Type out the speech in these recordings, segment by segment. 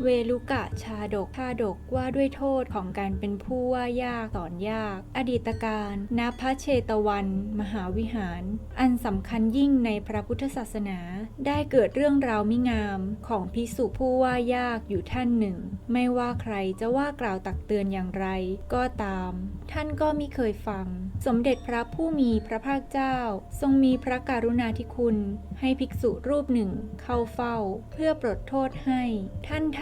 เวลุกะชาดกชาดกว่าด้วยโทษของการเป็นผู้ว่ายากสอนยาก อดีตการณพระเชตวัน มหาวิหาร อันสำคัญยิ่งในพระพุทธศาสนา ได้เกิดเรื่องราวมิงามของพิสุผู้ว่ายากอยู่ท่านหนึ่ง ไม่ว่าใครจะว่ากล่าวตักเตือนอย่างไร ก็ตาม ท่านก็มิเคยฟัง สมเด็จพระผู้มีพระภาคเจ้า ทรงมีพระกรุณาธิคุณ ให้ภิกษุรูปหนึ่งเข้าเฝ้า เพื่อปลดโทษให้ท่านท่าน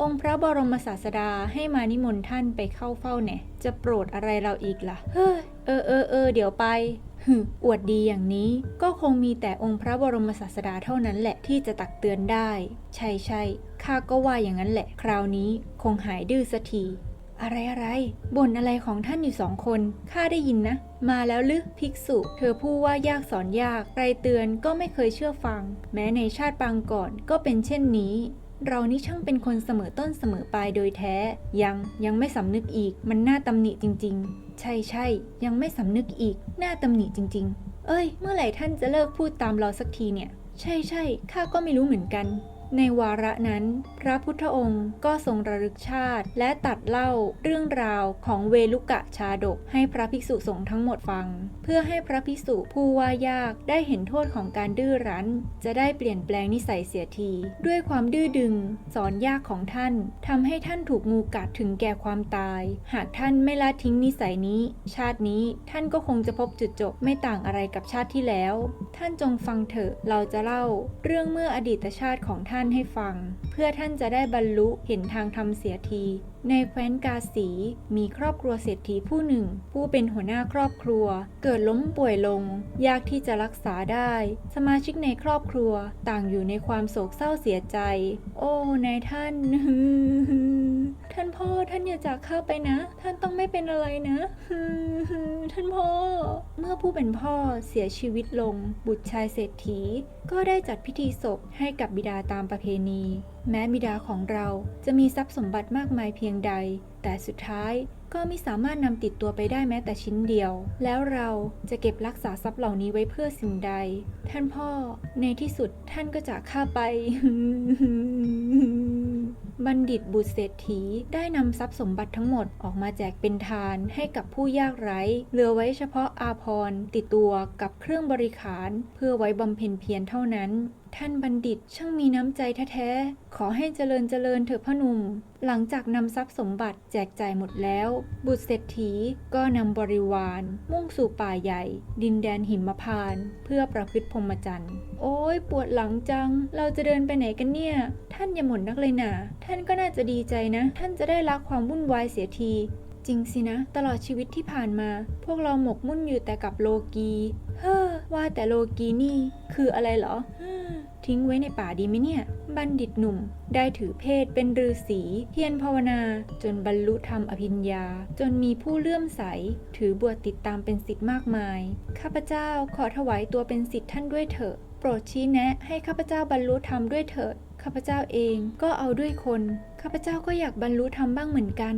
องค์พระบรมศาสดาให้มานิมนต์ท่านไปเข้าเฝ้าแหน่จะโปรดอะไรเราอีกล่ะ เฮ้ยเออเออเออเดี๋ยวไปหึอวดดีอย่างนี้ก็คงมีแต่องค์พระบรมศาสดาเท่านั้นแหละที่จะตักเตือนได้ ใช่ใช่ข้าก็ว่าอย่างนั้นแหละ คราวนี้คงหายดื้อสักทีอะไรอะไรบ่นอะไรของท่านอยู่สองคนข้าได้ยินนะ มาแล้วหรือภิกษุ เธอผู้ว่ายากสอนยาก ใครเตือนก็ไม่เคยเชื่อฟัง แม้ในชาติปางก่อนก็เป็นเช่นนี้ เรานี่ช่างเป็นคนเสมอต้นเสมอปลายโดยแท้ ยังยังไม่สำนึกอีก มันน่าตำหนิจริง ๆ ใช่ใช่ยังไม่สำนึกอีก น่าตำหนิจริง ๆ เอ้ย เมื่อไหร่ท่านจะเลิกพูดตามเราสักทีเนี่ย ใช่ใช่ข้าก็ไม่รู้เหมือนกัน ในวาระนั้น พระพุทธองค์ก็ทรงระลึกชาติ และตัดเล่าเรื่องราวของเวลุกะชาดก ให้พระภิกษุสงฆ์ทั้งหมดฟัง เพื่อให้พระภิกษุผู้ว่ายากได้เห็นโทษของการดื้อรั้น จะได้เปลี่ยนแปลงนิสัยเสียที ด้วยความดื้อดึง สอนยากของท่านทำให้ท่านถูกงูกัดถึงแก่ความตาย หากท่านไม่ละทิ้งนิสัยนี้ ชาตินี้ท่านก็คงจะพบจุดจบไม่ต่างอะไรกับชาติที่แล้ว ท่านจงฟังเถอะเราจะเล่า เรื่องเมื่ออดีตชาติของท่านให้ฟัง เพื่อท่านจะได้บรรลุเห็นทางธรรมเสียที ในแคว้นกาสีมีครอบครัวเศรษฐีผู้หนึ่ง ผู้เป็นหัวหน้าครอบครัว เกิดล้มป่วยลง ยากที่จะรักษาได้ สมาชิกในครอบครัวต่างอยู่ในความโศกเศร้าเสียใจ โอ้นายท่าน ท่านพ่อท่านอย่าจากข้าไปนะ ท่านต้องไม่เป็นอะไรนะท่านพ่อ เมื่อผู้เป็นพ่อเสียชีวิตลง บุตรชายเศรษฐี ก็ได้จัดพิธีศพให้กับบิดาตามประเพณี แม้บิดาของเราจะมีทรัพย์สมบัติมากมายเพียงใด แต่สุดท้ายก็ไม่สามารถนำติดตัวไปได้แม้แต่ชิ้นเดียว แล้วเราจะเก็บรักษาทรัพย์เหล่านี้ไว้เพื่อสิ่งใด ท่านพ่อในที่สุดท่านก็จากข้าไป บัณฑิตบุตรเศรษฐีได้นำทรัพย์สมบัติทั้งหมดออกมาแจกเป็นทานให้กับผู้ยากไร้ เหลือไว้เฉพาะอาภรณ์ติดตัวกับเครื่องบริขาร เพื่อไว้บำเพ็ญเพียรเท่านั้น ท่านบัณฑิตช่างมีน้ำใจแท้ๆ ขอให้เจริญเจริญเถอะพ่อหนุ่ม หลังจากนำทรัพย์สมบัติแจกจ่ายหมดแล้ว บุตรเศรษฐีก็นำบริวาร มุ่งสู่ป่าใหญ่ ดินแดนหิมพานต์เพื่อประพฤติพรหมจรรย์ โอ้ยปวดหลังจัง เราจะเดินไปไหนกันเนี่ย ท่านอย่าหม่นนักเลยนะท่านก็น่าจะดีใจนะ ท่านจะได้ละความวุ่นวายเสียทีจริงสินะ ตลอดชีวิตที่ผ่านมา พวกเราหมกมุ่นอยู่แต่กับโลกี เฮ้อว่าแต่โลกีนี่ คืออะไรเหรอ ทิ้งไว้ในป่าดีไหมเนี่ย บัณฑิตหนุ่มได้ถือเพศเป็นฤาษีเพียรภาวนา จนบรรลุธรรมอภิญญา จนมีผู้เลื่อมใส ถือบวชติดตามเป็นสิทธิ์มากมาย ข้าพเจ้าขอถวายตัวเป็นสิทธิ์ท่านด้วยเถอะ โปรดชี้แนะให้ข้าพเจ้าบรรลุธรรมด้วยเถิด ข้าพเจ้าเองก็เอาด้วยคน ข้าพเจ้าก็อยากบรรลุธรรมบ้างเหมือนกัน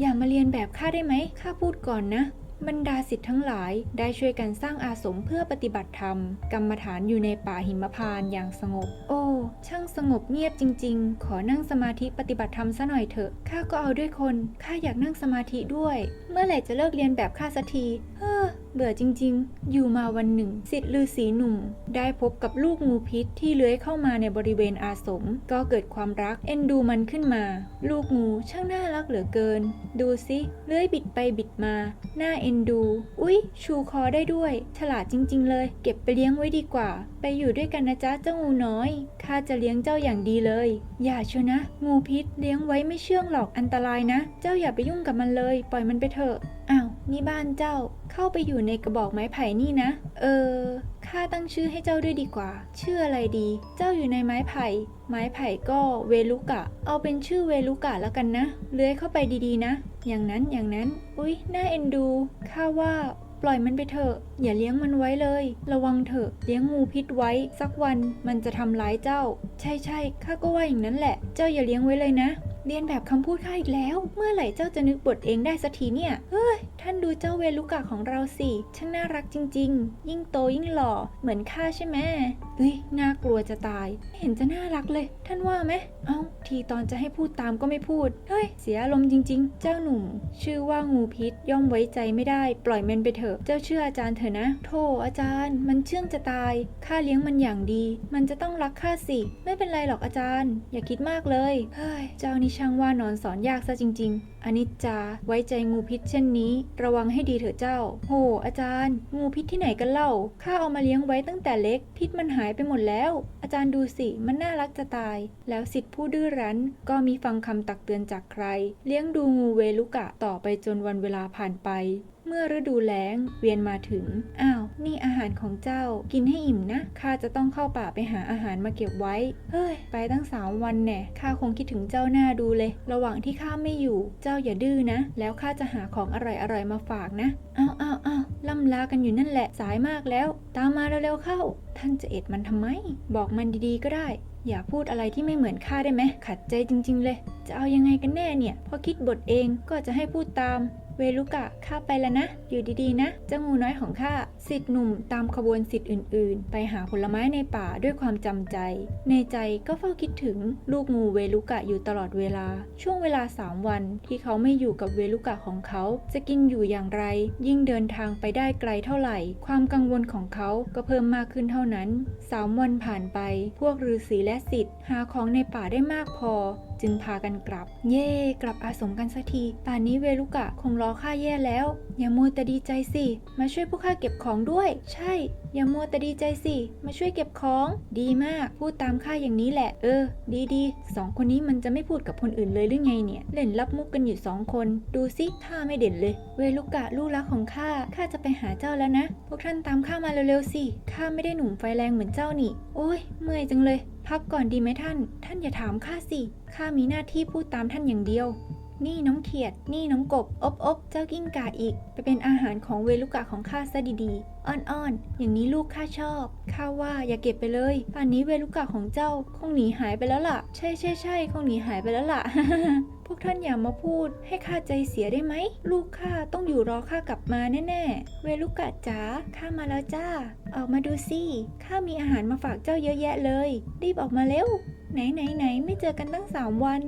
อย่ามาเรียนแบบข้าได้ไหมข้าพูดก่อนนะ บรรดาสิทธิ์ทั้งหลายได้ช่วยกันสร้างอาสมเพื่อปฏิบัติธรรม กรรมฐานอยู่ในป่าหิมพานต์อย่างสงบ โอ้ ช่างสงบเงียบจริง ๆ ขอนั่งสมาธิปฏิบัติธรรมซะหน่อยเถอะข้าก็เอาด้วยคนข้าอยากนั่งสมาธิด้วย เมื่อไหร่จะเลิกเรียนแบบข้าสักที เฮ้อ เบื่อจริงๆ อยู่มาวันหนึ่งสิทธิ์ฤาษีหนุ่ม ได้พบกับลูกงูพิษที่เลื้อยเข้ามาในบริเวณอาสม ก็เกิดความรักเอ็นดูมันขึ้นมา ลูกงูช่างน่ารักเหลือเกิน ดูสิเลื้อยบิดไปบิดมา หน่าเอ็นดู อุ๊ย ชูคอได้ด้วย ฉลาดจริง ๆ เลย เก็บไปเลี้ยงไว้ดีกว่า ไปอยู่ด้วยกันนะจ๊ะเจ้างูน้อยข้าจะเลี้ยงเจ้าอย่างดีเลย อย่าเชียวนะ งูพิษเลี้ยงไว้ไม่เชื่องหรอกอันตรายนะ เจ้าอย่าไปยุ่งกับมันเลย ปล่อยมันไปเถอะอ้าว นี่บ้านเจ้าเข้าไปอยู่ในกระบอกไม้ไผ่นี่นะ เออข้าตั้งชื่อให้เจ้าด้วยดีกว่า ชื่ออะไรดี เจ้าอยู่ในไม้ไผ่ ไม้ไผ่ก็เวลุกะ เอาเป็นชื่อเวลุกะแล้วกันนะ เลื้อยเข้าไปดีๆนะ อย่างนั้นอย่างนั้น อุ๊ย น่าเอ็นดู ข้าว่าปล่อยมันไปเถอะ อย่าเลี้ยงมันไว้เลย ระวังเถอะ เลี้ยงงูพิษไว้ สักวันมันจะทำร้ายเจ้า ใช่ใช่ข้าก็ว่าอย่างนั้นแหละ เจ้าอย่าเลี้ยงไว้เลยนะ เรียนแบบคำพูดข้าอีกแล้ว เมื่อไหร่เจ้าจะนึกบทเองได้สักทีเนี่ย เฮ้ย ท่านดูเจ้าเวลุกะของเราสิ ช่างน่ารักจริง ๆ ยิ่งโตยิ่งหล่อ เหมือนข้าใช่ไหม เฮ้ยน่ากลัวจะตายไม่เห็นจะน่ารักเลย ท่านว่าไหม เอ้า ทีตอนจะให้พูดตามก็ไม่พูด เฮ้ย เสียอารมณ์จริง ๆ เจ้าหนุ่ม ชื่อว่างูพิษย่อมไว้ใจไม่ได้ ปล่อยมันไปเถอะ เจ้าเชื่ออาจารย์เถอะนะ โธ่อาจารย์ มันเชื่องจะตาย ข้าเลี้ยงมันอย่างดี มันจะต้องรักข้าสิ ไม่เป็นไรหรอกอาจารย์ อย่าคิดมากเลย เฮ้ย เจ้านี่ช่างว่านอนสอนยากซะจริง ๆอนิจจาไว้ใจงูพิษเช่นนี้ ระวังให้ดีเถอะเจ้า โหอาจารย์ งูพิษที่ไหนกันเล่า ข้าเอามาเลี้ยงไว้ตั้งแต่เล็ก พิษมันหายไปหมดแล้ว อาจารย์ดูสิ มันน่ารักจะตาย แล้วสิทธิผู้ดื้อรั้น ก็มีฟังคำตักเตือนจากใคร เลี้ยงดูงูเวลุกะต่อไปจนวันเวลาผ่านไป เมื่อฤดูแล้งเวียนมาถึง อ้าว นี่อาหารของเจ้า กินให้อิ่มนะ ข้าจะต้องเข้าป่าไปหาอาหารมาเก็บไว้ เฮ้ย ไปตั้งสามวันแน่ ข้าคงคิดถึงเจ้าหน้าดูเลย ระหว่างที่ข้าไม่อยู่ เจ้าอย่าดื้อนะ แล้วข้าจะหาของอร่อยๆมาฝากนะ อ้าวอ้าวอ้าวล่ำลากันอยู่นั่นแหละ สายมากแล้ว ตามมาเร็วๆเข้า ท่านจะเอ็ดมันทำไม บอกมันดีๆก็ได้อย่าพูดอะไรที่ไม่เหมือนข้าได้ไหมขัดใจจริง ๆ เลย จะเอายังไงกันแน่เนี่ย พอคิดบทเองก็จะให้พูดตาม เวลุกะข้าไปแล้วนะ อยู่ดีๆนะ เจ้างูน้อยของข้า สิทธิ์หนุ่มตามขบวนสิทธิ์อื่น ๆ ไปหาผลไม้ในป่าด้วยความจำใจ ในใจก็เฝ้าคิดถึงลูกงูเวลุกะอยู่ตลอดเวลา ช่วงเวลาสามวันที่เขาไม่อยู่กับเวลุกะของเขา จะกินอยู่อย่างไร ยิ่งเดินทางไปได้ไกลเท่าไหร่ ความกังวลของเขาก็เพิ่มมากขึ้นเท่านั้นสามวันผ่านไป พวกฤาษีและสิทธิ์หาของในป่าได้มากพอ จึงพากันกลับ เย่กลับอาสมกันสักที ป่านนี้เวลุกะคงรอข้าแย่แล้ว อย่ามัวแต่ดีใจสิ มาช่วยพวกข้าเก็บของด้วย ใช่ อย่ามัวแต่ดีใจสิ มาช่วยเก็บของ ดีมาก พูดตามข้าอย่างนี้แหละ เออ ดีดีสองคนนี้มันจะไม่พูดกับคนอื่นเลยหรือไงเนี่ย เล่นรับมุกกันอยู่สองคน ดูสิท่าไม่เด่นเลย เวลุกะลูกรักของข้า ข้าจะไปหาเจ้าแล้วนะ พวกท่านตามข้ามาเร็วๆสิ ข้าไม่ได้หนุ่มไฟแรงเหมือนเจ้านี่ โอ้ย เมื่อยจังเลย พักก่อนดีไหมท่าน ท่านอย่าถามข้าสิ ข้ามีหน้าที่พูดตามท่านอย่างเดียว นี่น้องเขียด นี่น้องกบ อบอบเจ้ากิ้งก่าอีก ไปเป็นอาหารของเวลุกะของข้าซะดีๆ อ้อนๆ อย่างนี้ลูกข้าชอบ ข้าว่าอย่าเก็บไปเลย ป่านนี้เวลุกะของเจ้าคงหนีหายไปแล้วล่ะ ใช่ใช่ใช่คงหนีหายไปแล้วล่ะ พวกท่านอย่ามาพูด ให้ข้าใจเสียได้ไหม ลูกข้าต้องอยู่รอข้ากลับมาแน่ๆ เวลุกะจ๋า ข้ามาแล้วจ้า ออกมาดูสิ ข้ามีอาหารมาฝากเจ้าเยอะแยะเลย รีบออกมาเร็ว ไหนไหนไหนไม่เจอกันตั้งสามวัน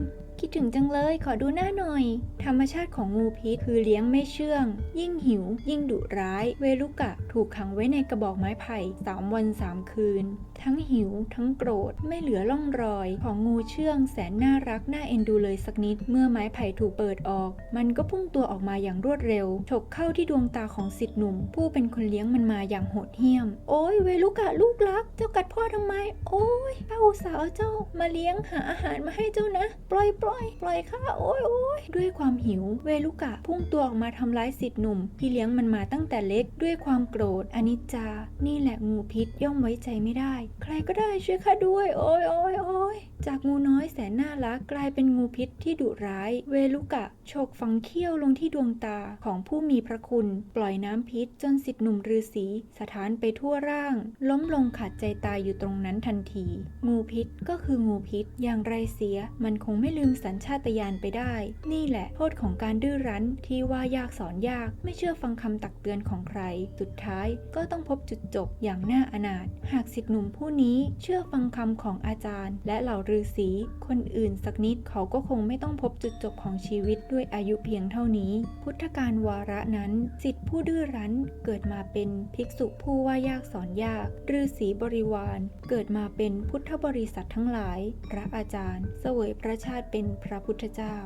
คิดถึงจังเลยขอดูหน้าหน่อย ธรรมชาติของงูพิษคือเลี้ยงไม่เชื่อง ยิ่งหิว ยิ่งดุร้าย เวลุกะ ถูกขังไว้ในกระบอกไม้ไผ่สามวันสามคืน ทั้งหิว ทั้งโกรธไม่เหลือร่องรอย ของงูเชื่องแสนน่ารักน่าเอ็นดูเลยสักนิด เมื่อไม้ไผ่ถูกเปิดออก มันก็พุ่งตัวออกมาอย่างรวดเร็วฉกเข้าที่ดวงตาของสิทธิหนุ่ม ผู้เป็นคนเลี้ยงมันมาอย่างโหดเหี้ยม โอ้ยเวลุกะลูกรัก เจ้ากัดพ่อทำไม โอ้ยข้าอุตส่าห์เอาเจ้ามาเลี้ยงหาอาหารมาให้เจ้านะ ปล่อยปล่อยปล่อยข้าโอ้ยโอ้ยด้วยความหิว เวลุกะพุ่งตัวออกมาทำร้ายสิทธิหนุ่มที่เลี้ยงมันมาตั้งแต่เล็กด้วยความโกรธอนิจจา นี่แหละงูพิษย่อมไว้ใจไม่ได้ ใครก็ได้ช่วยข้าด้วย โอ้ยโอ้ยโอ้ยจากงูน้อยแสนน่ารักกลายเป็นงูพิษที่ดุร้าย เวลุกะฉกฝังเขี้ยวลงที่ดวงตาของผู้มีพระคุณ ปล่อยน้ำพิษจนสิทธิหนุ่มฤาษีสถานไปทั่วร่าง ล้มลงขาดใจตายอยู่ตรงนั้นทันที งูพิษก็คืองูพิษอย่างไรเสีย มันคงไม่ลืมสัญชาตญาณไปได้ นี่แหละโทษของการดื้อรั้นที่ว่ายากสอนยาก ไม่เชื่อฟังคำตักเตือนของใคร สุดท้ายก็ต้องพบจุดจบอย่างน่าอนาถหากสิทธิหนุ่มผู้นี้เชื่อฟังคำของอาจารย์ และเหล่าฤาษีคนอื่นสักนิดเขาก็คงไม่ต้องพบจุดจบของชีวิตด้วยอายุเพียงเท่านี้ พุทธการวาระนั้นสิทธิผู้ดื้อรั้นเกิดมาเป็นภิกษุผู้ว่ายากสอนยากฤาษีบริวาร เกิดมาเป็นพุทธบริษัททั้งหลาย พระอาจารย์ เสวยพระชาติเป็นพระพุทธเจ้า